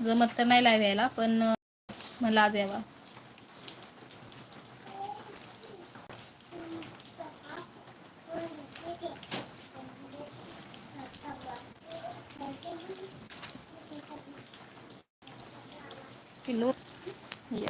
जमत तर नाही लाईव्ह यायला पण मला आज यावा. पिल्लू ये.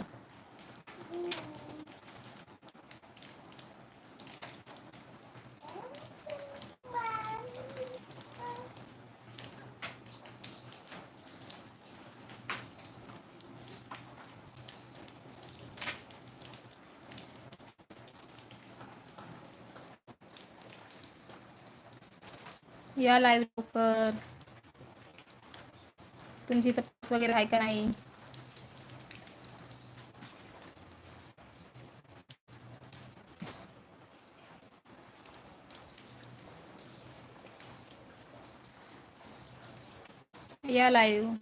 या लाईव्ह लवकर तुमची तपास वगैरे आहे का नाही? या लाईव्ह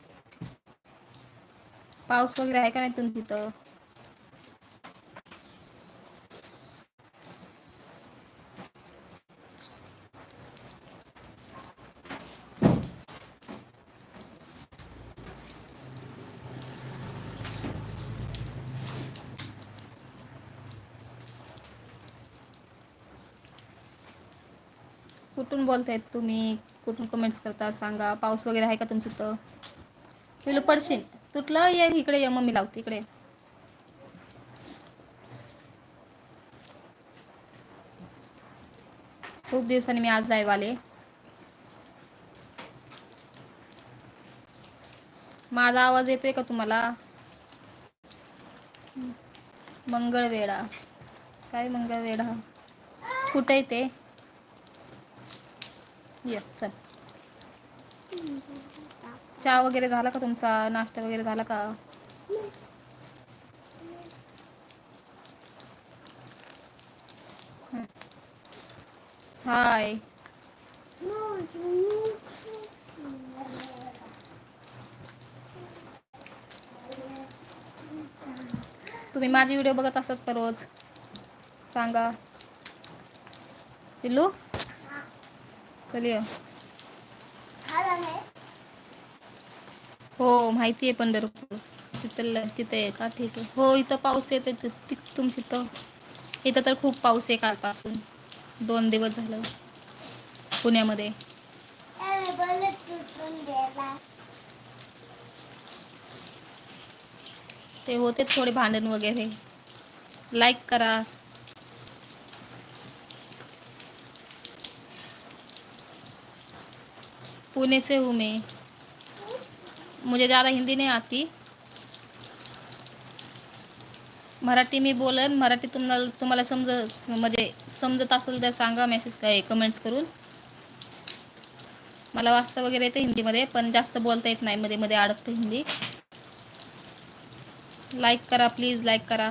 पाऊस वगैरे आहे का नाही तुमची तर? कुठून बोलतायत तुम्ही? कुठून कमेंट्स करता? सांगा. पाऊस वगैरे आहे का तुमच्या इथं? पिलू पडशील. तुटलं ये इकडे ये. मम्मी लावते इकडे. खूप दिवसांनी मी आज लाईव्ह आले. माझा आवाज येतोय का तुम्हाला? मंगळवेढा. काय मंगळवेढा? कुठे ते? ये चल. चहा वगैरे झाला का तुमचा? नाश्ता वगैरे झाला का? हाय. तुम्ही माझे व्हिडिओ बघत असत का रोज? सांगा. पिल्लू? चल ये. हो माहिती आहे पंढरपूर. तिथं तिथे आहे का ठीक आहे हो इथं पाऊस येते तुमची इथं इथं तर खूप पाऊस आहे कालपासून. दोन दिवस झालं. पुण्यामध्ये. ते होते थोडे भांडण वगैरे. लाईक करा. पुणे से हूँ मैं। मुझे ज़्यादा हिंदी नहीं आती। मराठी मी बोलन मराठी तुम्हाला तुम्हाला समज म्हणजे समजत असेल तर सांगा मेसेज काय कमेंट्स करून. मला वाचता वगैरे येते हिंदीमध्ये पण जास्त बोलता येत नाही मध्ये मध्ये अडकतं हिंदी. लाईक करा प्लीज लाईक करा.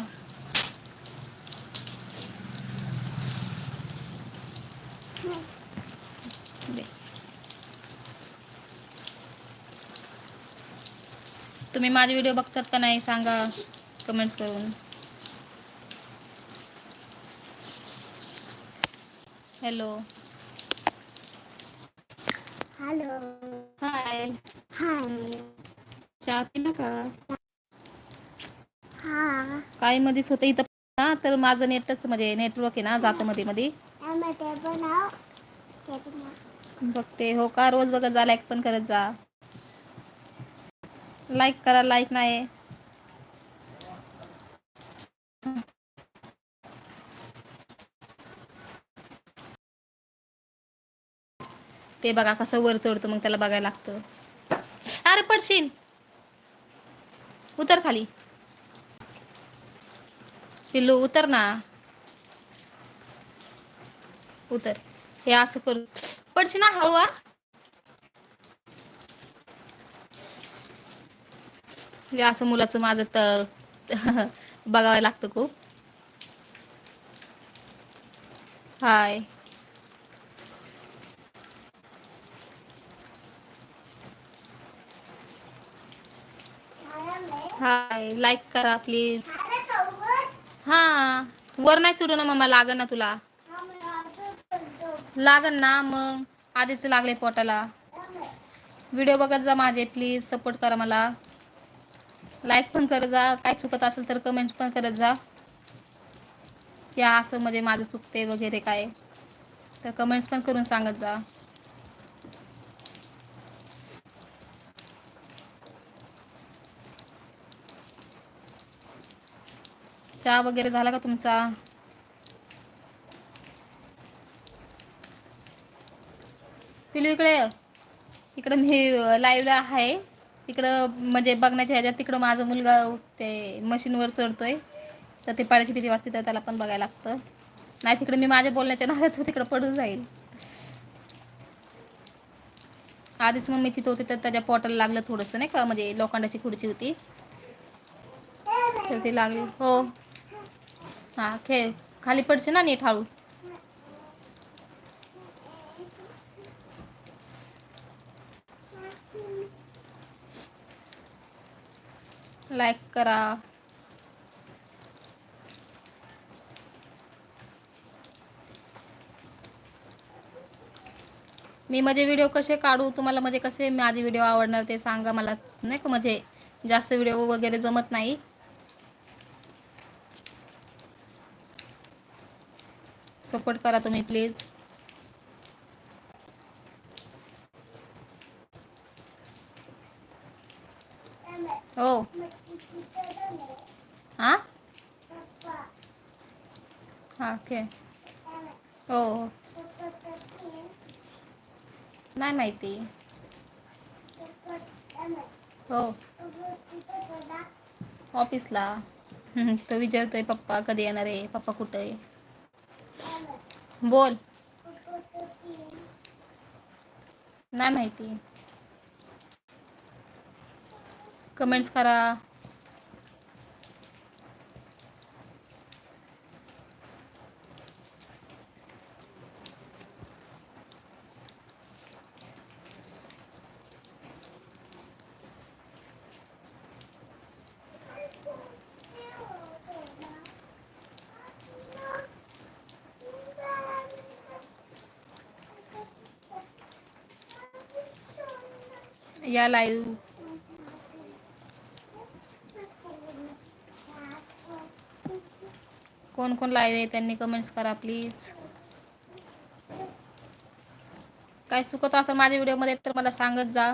तुम्ही माझे व्हिडिओ बघतात का नाही सांगा कमेंट्स करून. हॅलो हॅलो हाय हाय चहा पिला का? हा. काय मध्येच होतं इथं ना तर माझं नेटच म्हणजे नेटवर्क आहे ना जातं मध्ये मध्ये. बघते हो का? रोज बघत जा लाईक पण करत जा. लाईक करा लाईक नाही. ते बघा कसं वर चढतं मग त्याला बघायला लागतं. अरे पडशील. उतर खाली. पिल्लू उतर ना. उतर. हे असं करू. पडशील ना हळू म्हणजे असं मुलाचं माझं तर बघावं लागतं खूप. हाय. हाय लाईक करा प्लीज हा वर नाही चढू ना मम्मा लागन ना तुला. लागन ना मग आधीच लागले पोटाला. व्हिडिओ बघत जा माझे प्लीज सपोर्ट करा मला. लाईक पण करत जा. काय चुकत असेल तर कमेंट पण करत जा. या असं म्हणजे माझं चुकते वगैरे काय. तर कमेंट्स पण करून सांगत जा. चहा वगैरे झाला का तुमचा? पिलू इकडे इकडे इकडं मी लाईव्हला आहे. तिकडं म्हणजे बघण्याच्या ह्याच्यात तिकडं माझा मुलगा ते मशीनवर चढतोय. तर ते पाण्याची भीती वाटते तर त्याला पण बघायला लागतं. नाही तिकडे मी माझ्या बोलण्याच्या नादात तिकडं पडून जाईल. आधीच मम्मीची तो होती तर त्याच्या पोटाला लागलं थोडंसं नाही का? म्हणजे लोखंडाची खुर्ची होती. तर ती लागली. हो. हां खेळ. खाली पडशे ना नीट हळू? लाईक करा. मी माझे व्हिडिओ कसे काढू तुम्हाला म्हणजे कसे माझे व्हिडिओ आवडणार ते सांगा मला नाही का म्हणजे जास्त व्हिडिओ वगैरे जमत नाही. सपोर्ट करा तुम्ही प्लीज हो. हां? हां ओके. हो. हो नाही माहिती. हो. ऑफिसला. तो विचारतोय पप्पा कधी येणार आहे? पप्पा कुठं आहे? बोल. नाही माहिती. कमेंट्स करा. या लाईव्ह कोण कोण लाईव्ह आहे त्यांनी कमेंट्स करा प्लीज काय चुकत असेल माझ्या व्हिडिओमध्ये तर मला सांगत जा.